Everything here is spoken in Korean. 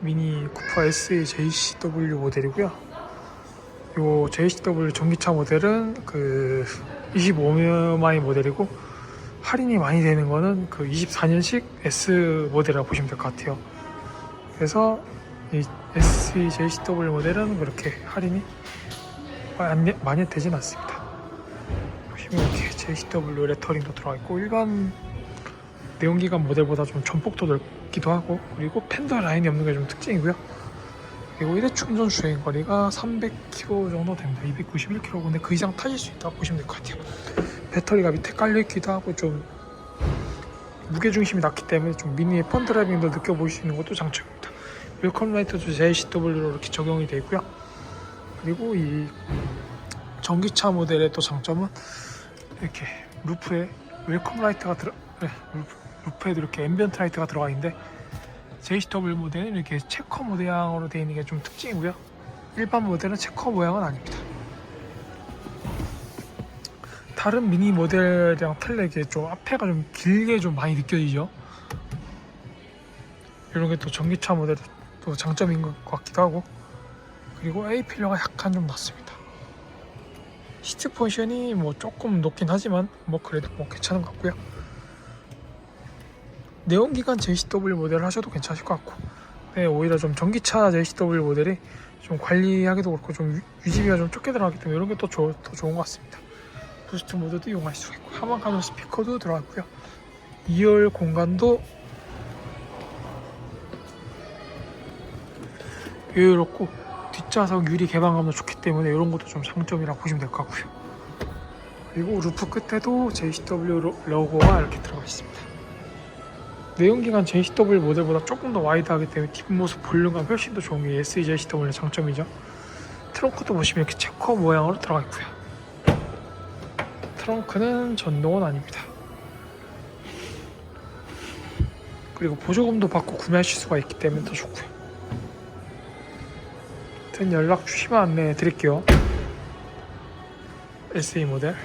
미니 쿠파 SE JCW 모델이고요. 요 JCW 전기차 모델은 그 25마이 모델이고 할인이 많이 되는 거는 그 24년식 S 모델이라고 보시면 될 것 같아요. 그래서 이 SE JCW 모델은 그렇게 할인이 많이 되진 않습니다. 보시면 이렇게 JCW 레터링도 들어가 있고 일반 내연기관 모델보다 좀 전폭도 넓기도 하고 그리고 팬더 라인이 없는 게 좀 특징이고요. 그리고 1회 충전 주행 거리가 300km 정도 됩니다. 291km 근데 그 이상 타실 수 있다고 보시면 될 것 같아요. 배터리가 밑에 깔려 있기도 하고 좀 무게 중심이 낮기 때문에 좀 미니의 펀 드라이빙도 느껴볼 수 있는 것도 장점입니다. 웰컴 라이트도 JCW로 이렇게 적용이 되어 있고요. 그리고 이 전기차 모델의 또 장점은 이렇게 루프에 웰컴 라이트가 들어 네, 루프, 루프에도 이렇게 앰비언트 라이트가 들어가 있는데 JCW 모델은 이렇게 체커 모양으로 되어 있는 게 좀 특징이고요. 일반 모델은 체커 모양은 아닙니다. 다른 미니 모델이랑 틀리게 좀 앞에가 좀 길게 좀 많이 느껴지죠. 이런 게 또 전기차 모델 또 장점인 것 같기도 하고 그리고 A 필러가 약간 좀 낮습니다. 시트 포지션이 뭐 조금 높긴 하지만 뭐 그래도 뭐 괜찮은 것 같고요. 내연기관 JCW 모델을 하셔도 괜찮으실 것 같고 네, 오히려 좀 전기차 JCW 모델이 좀 관리하기도 그렇고 좀 유- 유지비가 좀 적게 들어가기 때문에 이런 게 또 더 좋은 것 같습니다. 부스트 모드도 이용할 수가 있고 하만 가전 스피커도 들어갔고요. 2열 공간도 여유롭고 뒷좌석 유리 개방감도 좋기 때문에 이런 것도 좀 장점이라고 보시면 될 것 같고요. 그리고 루프 끝에도 JCW 로- 로고가 이렇게 들어가 있습니다. 내연기관 JCW 모델보다 조금 더 와이드하기 때문에 뒷모습 볼륨감 훨씬 더 좋은 게 SE JCW의 장점이죠. 트렁크도 보시면 이렇게 체커 모양으로 들어가 있고요. 트렁크는 전동은 아닙니다. 그리고 보조금도 받고 구매하실 수가 있기 때문에 더 좋고요. 하여튼 연락 주시면 안내해 드릴게요. SE 모델.